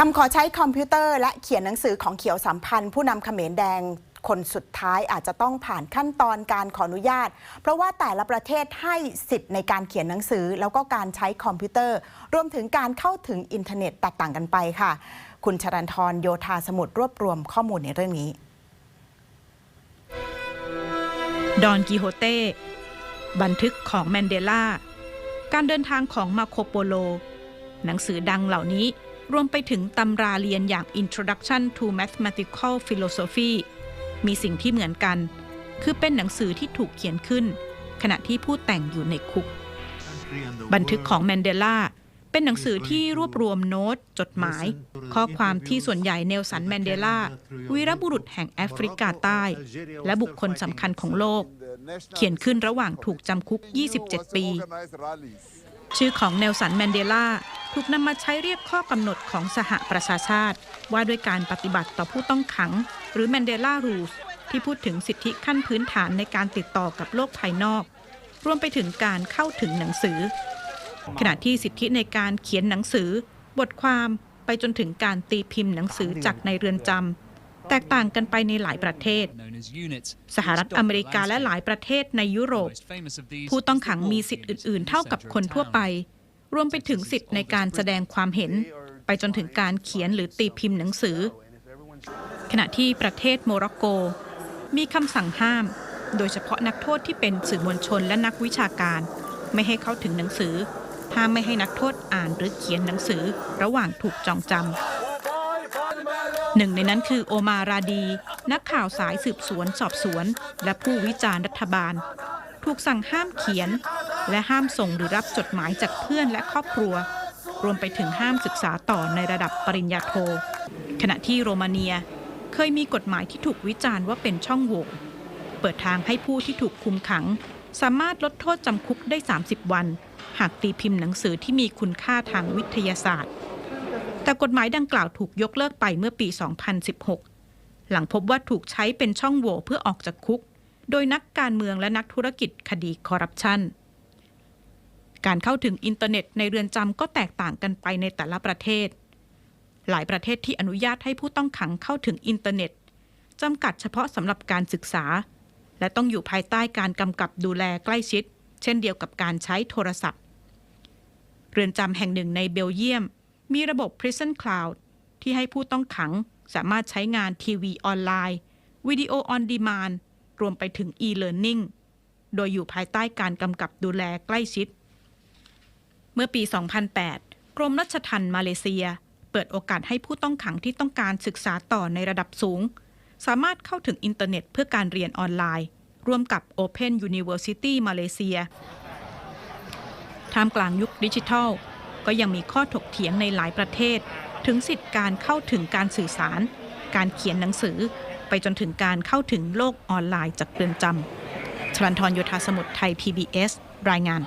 คำขอใช้คอมพิวเตอร์และเขียนหนังสือของเขียวสัมพันธ์ ผู้นำเขมรแดงคนสุดท้ายอาจจะต้องผ่านขั้นตอนการขออนุญาต เพราะว่าแต่ละประเทศให้สิทธิ์ในการเขียนหนังสือ แล้วก็การใช้คอมพิวเตอร์ รวมถึงการเข้าถึงอินเทอร์เน็ตแตกต่างกันไปค่ะ คุณชรันทรโยธาสมุทรรวบรวมข้อมูลในเรื่องนี้ ดอนกิโฮเต้บันทึกของแมนเดลาการเดินทางของมาโคโปโล หนังสือดังเหล่านี้ รวมไปถึงตำราเรียนอย่าง Introduction to Mathematical Philosophy มีสิ่งที่เหมือนกัน คือเป็นหนังสือที่ถูกเขียนขึ้น ขณะที่ผู้แต่งอยู่ในคุก บันทึกของแมนเดลาเป็นหนังสือที่รวบรวมโน้ต จดหมาย ข้อความที่ส่วนใหญ่เนลสันแมนเดลาวีรบุรุษแห่งแอฟริกาใต้ และบุคคลสำคัญของโลก เขียนขึ้นระหว่างถูกจำคุก 27 ปี ชื่อของเนลสันแมนเดลาถูกนำมาใช้เรียกข้อกำหนดของสหประชาชาติ ว่าด้วยการปฏิบัติต่อผู้ต้องขัง หรือแมนเดลารูสที่พูดถึงสิทธิขั้นพื้นฐานในการติดต่อกับโลกภายนอก รวมไปถึงการเข้าถึงหนังสือ ขณะที่สิทธิในการเขียนหนังสือ บทความไปจนถึงการตีพิมพ์หนังสือจากในเรือนจำ แตกต่างกันไปในหลายประเทศ สหรัฐอเมริกาและหลายประเทศในยุโรป ผู้ต้องขังมีสิทธิ์อื่น ๆ เท่ากับคนทั่วไป รวมไปถึงสิทธิ์ในการแสดงความเห็น ไปจนถึงการเขียนหรือตีพิมพ์หนังสือ ขณะที่ประเทศโมร็อกโก มีคำสั่งห้าม โดยเฉพาะนักโทษที่เป็นสื่อมวลชนและนักวิชาการ ไม่ให้เข้าถึงหนังสือห้ามไม่ให้นักโทษอ่านหรือเขียนหนังสือระหว่างถูกจองจำ หนึ่งในนั้นคือโอมาราดี นักข่าวสายสืบสวนสอบสวน และผู้วิจารณ์รัฐบาล ถูกสั่งห้ามเขียน และห้ามส่งหรือรับจดหมายจากเพื่อนและครอบครัว รวมไปถึงห้ามศึกษาต่อในระดับปริญญาโท ขณะที่โรมาเนียเคยมีกฎหมายที่ถูกวิจารณ์ว่าเป็นช่องโหว่เปิดทางให้ผู้ที่ถูกคุมขัง สามารถลดโทษจำคุกได้ 30 วัน หากตีพิมพ์หนังสือที่มีคุณค่าทางวิทยาศาสตร์ แต่กฎหมายดังกล่าวถูกยกเลิกไปเมื่อปี 2016 หลังพบว่าถูกใช้เป็นช่องโหว่เพื่อออกจากคุก โดยนักการเมืองและนักธุรกิจคดีคอร์รัปชันการเข้าถึงอินเทอร์เน็ตในเรือนจำก็แตกต่างกันไปในแต่ละประเทศ หลายประเทศที่อนุญาตให้ผู้ต้องขังเข้าถึงอินเทอร์เน็ตจำกัดเฉพาะสำหรับการศึกษา และต้องอยู่ภายใต้การกำกับดูแลใกล้ชิด เช่นเดียวกับการใช้โทรศัพท์ เรือนจำแห่งหนึ่งในเบลเยียม มีระบบ Prison Cloud ที่ให้ผู้ต้องขังสามารถใช้งานทีวีออนไลน์ วิดีโอออนดีมานรวมไปถึง e-learning โดยอยู่ภายใต้การกำกับดูแลใกล้ชิด เมื่อปี 2008 กรมรัชทัณฑ์มาเลเซีย เปิดโอกาสให้ผู้ต้องขังที่ต้องการศึกษาต่อในระดับสูง สามารถเข้าถึงอินเทอร์เน็ตเพื่อการเรียนออนไลน์ ร่วมกับ Open University มาเลเซียท่ามกลางยุคดิจิทัล ก็ยังมีข้อถกเถียงในหลายประเทศ ถึงสิทธิการเข้าถึงการสื่อสาร การเขียนหนังสือ ไปจนถึงการเข้าถึงโลกออนไลน์จากเรือนจำชลันทรโยธาสมุทรไทย PBS รายงาน